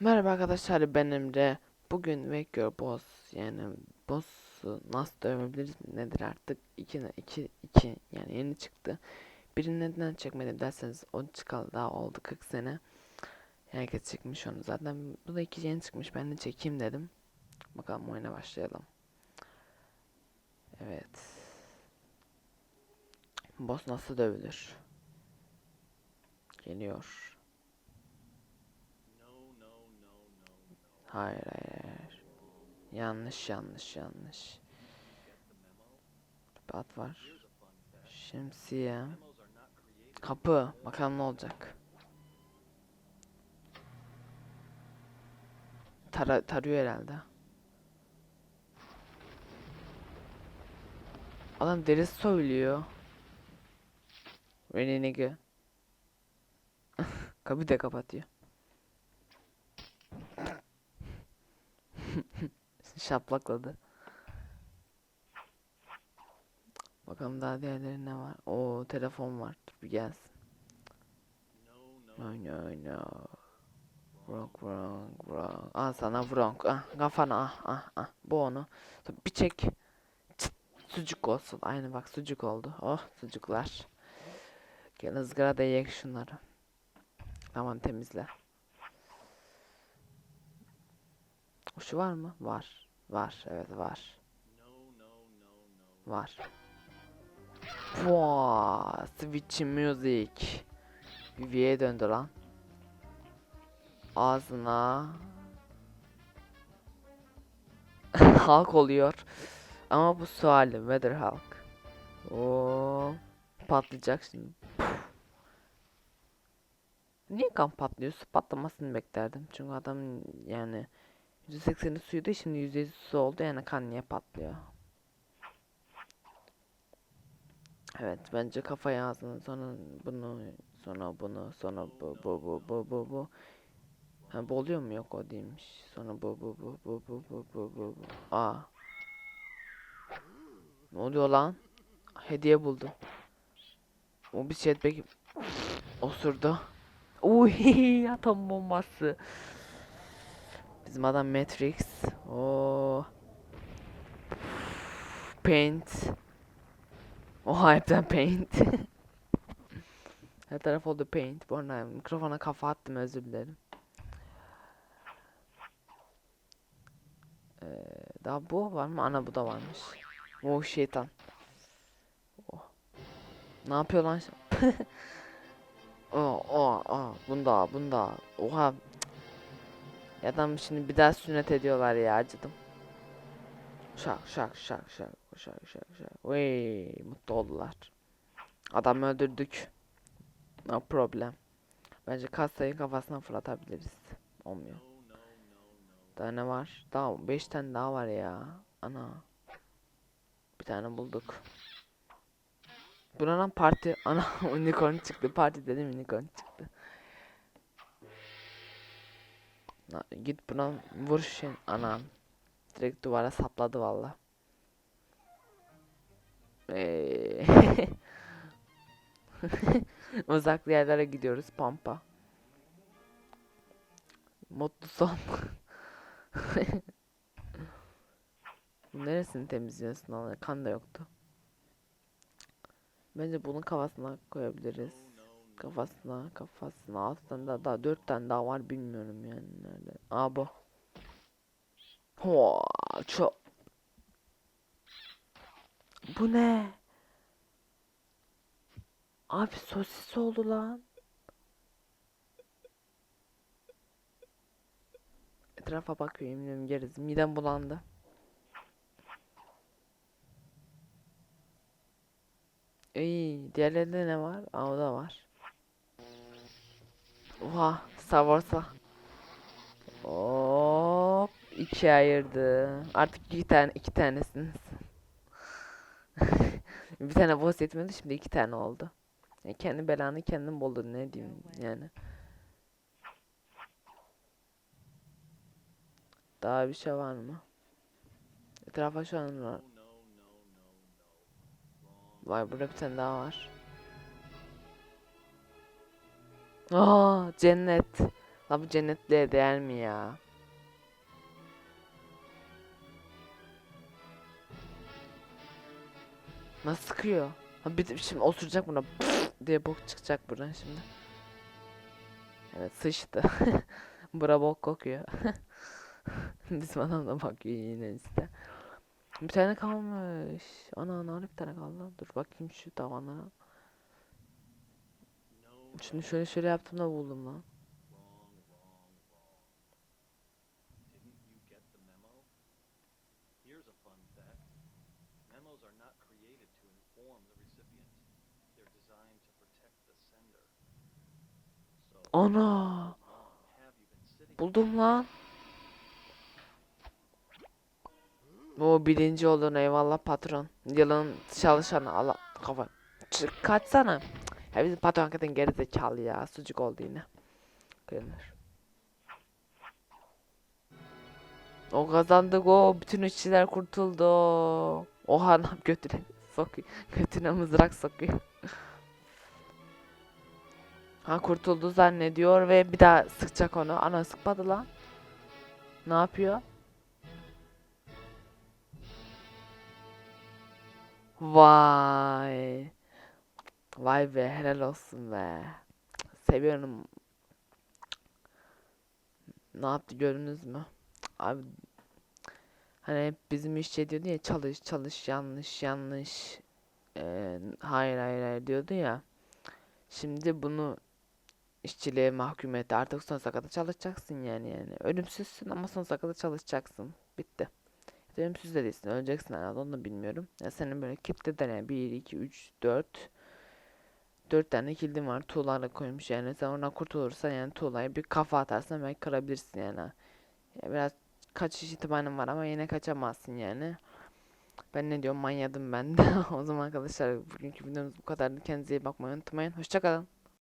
Merhaba arkadaşlar ben Emre. Bugün Your Boss yani boss'u nasıl dövebiliriz nedir artık 2 2 2 yani yeni çıktı. Birini neden çekmedim derseniz o çıkalı daha oldu 40 sene. Herkes çekmiş onu zaten. Bu da iki yeni çıkmış ben de çekeyim dedim. Bakalım oyuna başlayalım. Evet. Boss nasıl dövülür? Geliyor. Hayır hayır hayır. Yanlış yanlış yanlış. Bir at var. Şemsiye. Kapı. Bakalım ne olacak. Tara tarıyor herhalde. Adam derisi söylüyor. Really nigga. Kapıyı da kapatıyor. Şaplakladı. Bakalım daha diğerleri ne var? O telefon var. Dur bir gelsin. No no no. Wrong wrong wrong. Ah sana wrong. Ah kafana ah ah ah. Bu onu. Bir çek. Sucuk olsun. Aynı bak sucuk oldu. Oh sucuklar. Gel ızgara da yiyek şunları. Tamam temizle. Şu var mı? Var. Var. Evet var. Var. Wow, Switch Music. Vivi'ye döndü lan. Ağzına. Halk oluyor. Ama bu suali Weather Hulk. Oo, patlayacak şimdi. Niye kan patlıyor? Su patlamasını beklerdim. Çünkü adam yani %80'i suydu şimdi %100 su oldu yani kan niye patlıyor? Evet bence kafaya ağzını sonra bunu sonra bunu sonra bu bu bu bu bu bu Ha bu oluyor mu yok o değilmiş sonra bu bu bu bu bu bu bu bu bu Aa Ne oluyor lan Hediye buldum O bir peki Osurdu Uy atom bombası Bizim adam Matrix. O Paint. O harbiden paint. Her taraf oldu paint. Bu arada mikrofona kafa attım özür dilerim. Ee, daha bu var mı? Ana bu da varmış. Oh şeytan. Oh. Ne yapıyor lan? oh, oh, oh. Bunda, bunda. Oha. Ya adam şimdi bir daha sünnet ediyorlar ya acıdım. Şak şak şak şak şak şak şak. Vey mutlu oldular. Adamı öldürdük. No problem. Bence kasayı kafasına fırlatabiliriz. Olmuyor. Daha ne var? Daha 5 tane daha var ya. Ana. Tane bulduk. Buranın parti. Ana unicorn çıktı. Parti dedim unicorn çıktı. Na, git buna vur şey anam. Direkt duvara sapladı valla. Eee. Uzak yerlere gidiyoruz pampa. Mutlu son. Neresini temizliyorsun lan? Kan da yoktu. Bence bunun kafasına koyabiliriz. Kafasına, kafasına aslında daha dört tane daha var bilmiyorum yani nerede. Aa bu. Hoa, çok. Bu ne? Abi sosis oldu lan. Etrafa bakıyor yemin geriz. Midem bulandı. İyi, diğerlerinde ne var? Aa o da var. Oha, Star Wars'a. Hop, ikiye ayırdı. Artık iki tane, iki tanesiniz. Bir tane boss yetmedi, şimdi iki tane oldu. Ya kendi belanı kendin buldun ne diyeyim yani. Daha bir şey var mı? Etrafa şu an var. Vay burada bir tane daha var. Aa cennet. La bu cennetliğe değer mi ya? Nasıl sıkıyor? Ha bir şimdi osuracak buna diye bok çıkacak buradan şimdi. Evet sıçtı. Bura bok kokuyor. Bizim adam da bakıyor yine işte. Bir tane kalmış. Ana ana bir tane kaldı. Dur bakayım şu tavanlara. Şunu şöyle şöyle yaptım da buldum lan. Ana! Buldum lan. O birinci oldun eyvallah patron. Yılın çalışanı Allah kafa. Çık kaçsana. Ya bizim patron hakikaten gerizekalı ya. Sucuk oldu yine. Kırılır. O kazandık o. Bütün işçiler kurtuldu. Oha lan götüne sokuyor. Götüne mızrak sokuyor. Ha kurtuldu zannediyor ve bir daha sıkacak onu. Ana sıkmadı lan. Ne yapıyor? Vay. Vay be helal olsun be. Seviyorum. Ne yaptı gördünüz mü? Abi hani hep bizim işçi diyordu ya çalış çalış yanlış yanlış. Ee, hayır hayır hayır diyordu ya. Şimdi bunu işçiliğe mahkum etti. Artık sonsuza kadar çalışacaksın yani yani. Ölümsüzsün ama sonsuza kadar çalışacaksın. Bitti. Ölümsüz de değilsin. Öleceksin herhalde onu da bilmiyorum. Ya senin böyle kitle yani 1, 2, 3, 4 4 tane kildin var. Tuğlarla koymuş yani. Sen oradan kurtulursan yani tuğlayı bir kafa atarsan belki kırabilirsin yani. Ya biraz kaçış ihtimalin var ama yine kaçamazsın yani. Ben ne diyorum manyadım ben de. o zaman arkadaşlar bugünkü videomuz bu kadardı. Kendinize iyi bakmayı unutmayın. Hoşçakalın.